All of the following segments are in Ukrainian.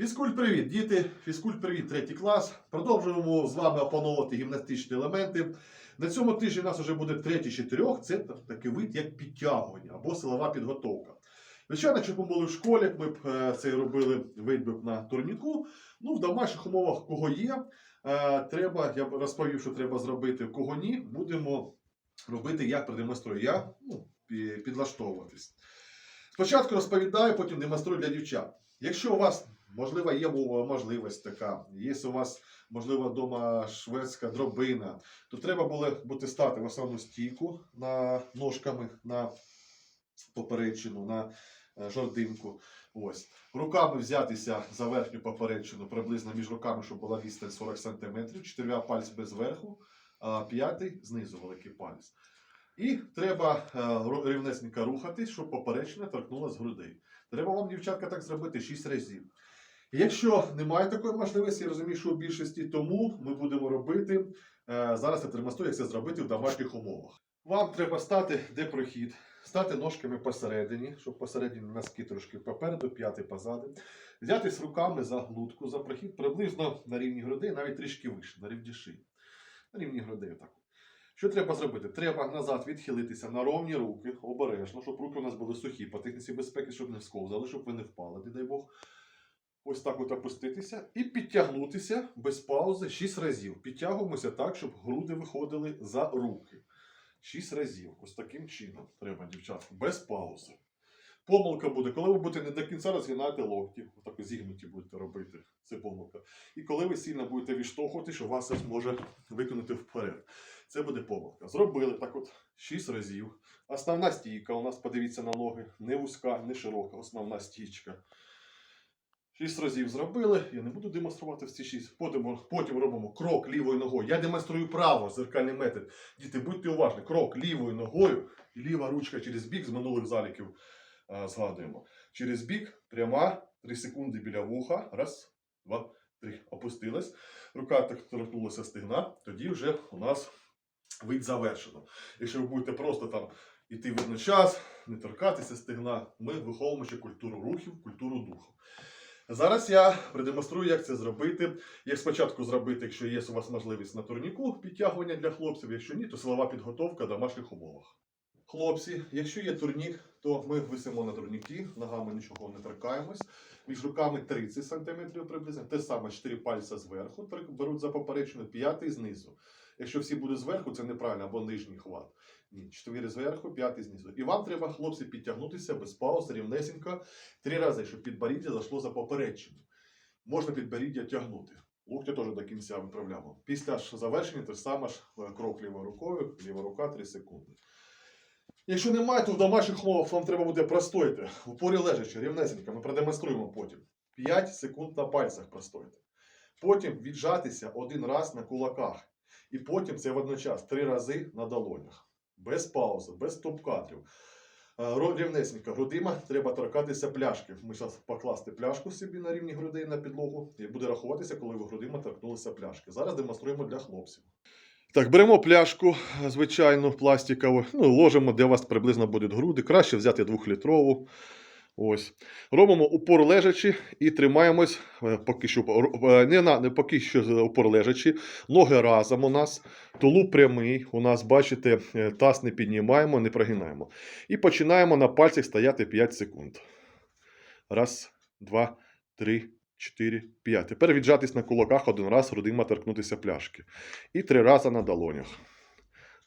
Фізкульт привіт, діти! Фізкульт привіт, третій клас. Продовжуємо з вами опановувати гімнастичні елементи. На цьому тижні у нас вже буде третій з чотирьох. Це такий вид, як підтягування або силова підготовка. Звичайно, якщо б ми були в школі, ми б е, це робили вид на турніку. Ну, в домашніх умовах, кого є, е, треба, я б розповів, що треба зробити, кого ні, будемо робити, як продемонструю я, ну, підлаштовуватись. Спочатку розповідаю, потім демонструю для дівчат. Якщо у вас, можливо, є можливість така, є у вас, можливо, вдома шведська дробина, то треба було бути стати в основну стійку на ножками на поперечину, на е, жординку. Ось. Руками взятися за верхню поперечину, приблизно між руками, щоб була відстань 40 см, чотирма пальцями зверху, а п'ятий знизу великий палець. І треба е, рівнесенько рухатись, щоб поперечина торкнула з грудей. Треба вам, дівчатка, так зробити 6 разів. Якщо немає такої можливості, я розумію, що у більшості, тому ми будемо робити. е, Зараз я демонструю, як це зробити в домашніх умовах. Вам треба стати, де прохід, стати ножками посередині, щоб посередині носки трошки попереду, п'яти позаду. Взятись руками за глутку, за прохід приблизно на рівні грудей, навіть трішки вище, на рівні шиї. На рівні грудей так. Що треба зробити? Треба назад відхилитися на ровні руки, обережно, щоб руки у нас були сухі, по техніці безпеки, щоб не сковзали, щоб ви не впали, не дай Бог. Ось так от опуститися і підтягнутися без паузи 6 разів. Підтягуємося так, щоб груди виходили за руки. 6 разів. Ось таким чином треба, дівчатка, без паузи. Помилка буде, коли ви будете не до кінця розгинати локті, отак зігнуті будете робити. Це помилка. І коли ви сильно будете відштовхувати, що вас це зможе виконати вперед. Це буде помилка. Зробили так от 6 разів. Основна стійка у нас, подивіться на ноги, не вузька, не широка, основна стійка. Шість разів зробили, я не буду демонструвати всі шість. Потім, потім робимо крок лівою ногою. Я демонструю право, зеркальний метод. Діти, будьте уважні. Крок лівою ногою, ліва ручка через бік з минулих заліків е, згадуємо. Через бік, пряма, 3 секунди біля вуха. Раз, два, три. Опустилась. Рука так торкнулася стегна, тоді вже у нас вид завершено. Якщо ви будете просто там іти видно час, не торкатися стегна, ми виховуємо ще культуру рухів, культуру духу. Зараз я продемонструю, як це зробити. Як спочатку зробити, якщо є у вас можливість на турніку підтягування для хлопців, якщо ні, то силова підготовка в домашніх умовах. Хлопці, якщо є турнік, то ми висимо на турніки, ногами нічого не торкаємось. Між руками 30 см приблизно. Те саме 4 пальця зверху беруть за поперечину, п'ятий знизу. Якщо всі будуть зверху, це неправильно, або нижній хват. Ні, 4 зверху, п'ятий знизу. І вам треба, хлопці, підтягнутися без пауз, рівнесенько, три рази, щоб підборіддя зайшло за поперечину. Можна підборіддя тягнути. Локті теж до кінця виправляємо. Після ж завершення те саме ж е, крок лівою рукою, ліва рука 3 секунди. Якщо немає, то в домашніх умовах вам треба буде простояти. В упорі лежачи, рівнесенько, ми продемонструємо потім. 5 секунд на пальцях простояти. Потім віджатися один раз на кулаках. І потім це водночас три рази на долонях. Без паузи, без стоп-кадрів. Е, Рівнесенько, грудима треба торкатися пляшки. Ми зараз покласти пляшку собі на рівні грудей на підлогу і буде рахуватися, коли ви грудима торкнулися пляшки. Зараз демонструємо для хлопців. Так, беремо пляшку звичайну пластикову, ну, ложимо, де у вас приблизно будуть груди. Краще взяти двохлітрову. Ось. Робимо упор лежачи і тримаємось е, поки що е, не, на, не поки що упор лежачи. Ноги разом у нас, тулуб прямий. У нас, бачите, е, таз не піднімаємо, не прогинаємо. І починаємо на пальцях стояти 5 секунд. Раз, два, три, чотири, п'ять. Тепер віджатись на кулаках один раз, грудима торкнутися пляшки. І три рази на долонях.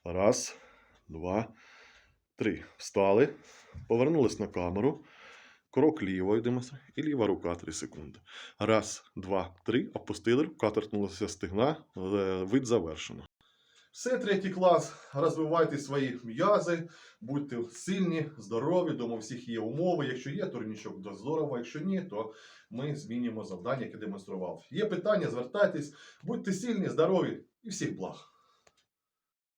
Раз, два, три. Встали. Повернулись на камеру. Крок лівою демонструємо. І ліва рука 3 секунди. Раз, два, три. Опустили, рука стегна. е, Вид завершено. Все, третій клас. Розвивайте свої м'язи, будьте сильні, здорові. Дома всіх є умови. Якщо є турнічок, то здорово. Якщо ні, то ми змінюємо завдання, яке демонстрував. Є питання, звертайтесь, будьте сильні, здорові і всіх благ.